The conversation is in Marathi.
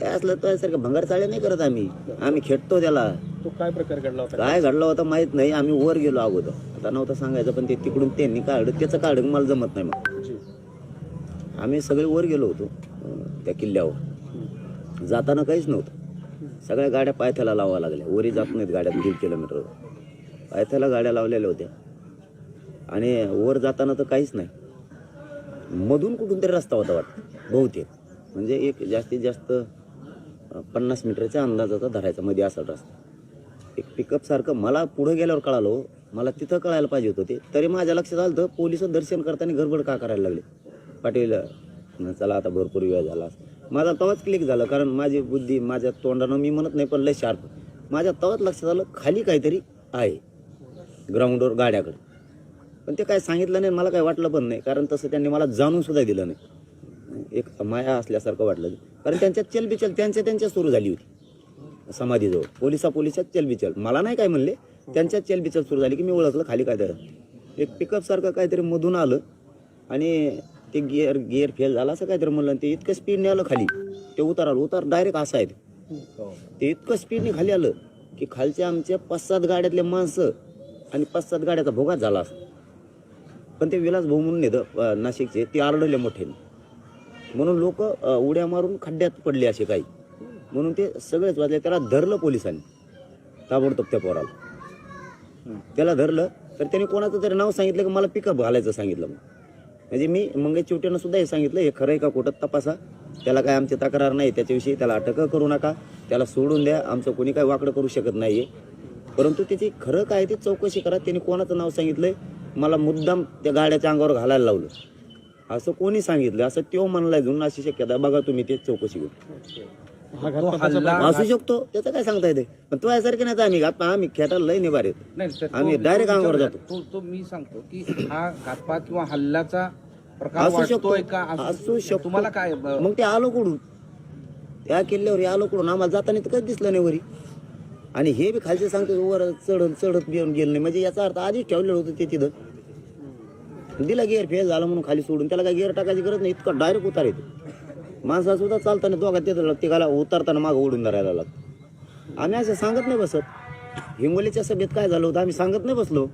काय असलं तर सारखं भंगार चाळे नाही करत आम्ही. आम्ही खेळतो त्याला. तो काय प्रकार घडला होता? काय घडलं होतं माहीत नाही. आम्ही वर गेलो अगोदर. आता नव्हतं सांगायचं पण ते तिकडून त्यांनी काढलं त्याचं काढलं मला जमत नाही मग. जी. आम्ही सगळे वर गेलो होतो अं, त्या किल्ल्यावर. जाताना काहीच नव्हतं. सगळ्या गाड्या पायथ्याला लावाव्या लागल्या. वरी जात नाहीत गाड्या दीड किलोमीटर पायथ्याला गाड्या लावलेल्या होत्या. आणि वर जाताना तर काहीच नाही. मधून कुठून तरी रस्ता होता वाटतं बहुतेक. म्हणजे एक जास्तीत जास्त पन्नास मीटरच्या अंदाजाचा धरायचा मध्ये असा रस्ता. एक पिकअप सारखं मला पुढं गेल्यावर कळालो हो. मला तिथं कळायला पाहिजे होतं ते. तरी माझ्या लक्षात आलं तर पोलीस दर्शन करताना गडबड का करायला लागले? पाटील चला आता भरपूर वेळ झाला माझा तवाच क्लिक झालं कारण माझी बुद्धी माझ्या तोंडानं मी म्हणत नाही पण लय शार्प माझ्या तवाच लक्षात आलं खाली काहीतरी आहे ग्राउंडवर गाड्याकडे. पण ते काय सांगितलं नाही मला काय वाटलं पण नाही कारण तसं त्यांनी मला जाणूनसुद्धा दिलं नाही. एक माया असल्यासारखं वाटलं. कारण त्यांच्यात चलबिचल त्यांच्या त्यांच्या सुरू झाली होती. समाधीजवळ. पोलिसा पोलिसात चलबिचल. मला नाही काय म्हणले. त्यांच्यात चलबिचल सुरू झाली की मी ओळखलं खाली काय तर एक पिकअप सारखं काहीतरी मधून आलं. आणि ते गिअर गिअर फेल झाला असं काहीतरी म्हणलं. आणि ते इतकं स्पीडने आलं खाली. ते उतार आलं उतार डायरेक्ट असं आहे ते. इतकं स्पीडने खाली आलं की खालच्या आमच्या पाच सात गाड्यातले माणसं आणि पाच सात गाड्याचा भोगात झाला असं. पण ते विलास भाऊ म्हणून येतं नाशिकचे ते आरडले मोठे म्हणून लोक उड्या मारून खड्ड्यात पडले असे काही. म्हणून ते सगळेच वाजले त्याला धरलं पोलिसांनी. ताबडतोब त्या पोराला. त्याला धरलं तर त्याने कोणाचं तरी नाव सांगितलं की मला पिकअप घालायचं सांगितलं मग म्हणजे मी मंगेश चिवट्यानं सुद्धा हे सांगितलं हे खरं आहे का कुठं तपासा. त्याला काय आमची तक्रार नाही त्याच्याविषयी त्याला अटक करू नका. त्याला सोडून द्या आमचं कोणी काय वाकडं करू शकत नाहीये. परंतु त्याची खरं काय ते चौकशी करा. त्याने कोणाचं नाव सांगितलं मला मुद्दाम त्या गाड्याच्या अंगावर घालायला लावलं. असं कोणी सांगितलं असं तो म्हणलाय जुन अशी शक्यता. बघा तुम्ही ते चौकशी करू. हा असू शकतो त्याचं काय सांगता येते? पण तो यासारखे नाही आम्ही घात आम्ही खेटायला लय निभार येतो. आम्ही तो अंगावर जातो. तो तो मी सांगतो की हा घातपात किंवा हल्ल्याचा प्रकार असू शकतो. असू शकतो. तुम्हाला काय मग ते आलो कुठून? त्या किल्ल्यावर आलो कुठून? आम्हाला जाताना तर कधी दिसलं नाही वरी. आणि हे बी खालचे सांगतो वर चढत चढत घेऊन गेलं नाही. म्हणजे याचा अर्थ आधीच ठेवलेलं होतं ते तिथं. दिला गिअर फेल झाला म्हणून खाली सोडून त्याला काय गिअर टाकायची गरज नाही इतका डायरेक्ट उतार येतो. माणसा सुद्धा चालताना दोघा लागते तिघाला उतरताना मागं ओढून धरायला लागतं. आम्ही असं सांगत नाही बसत. हिंगोलीच्या सभेत काय झालं होतं आम्ही सांगत नाही बसलो.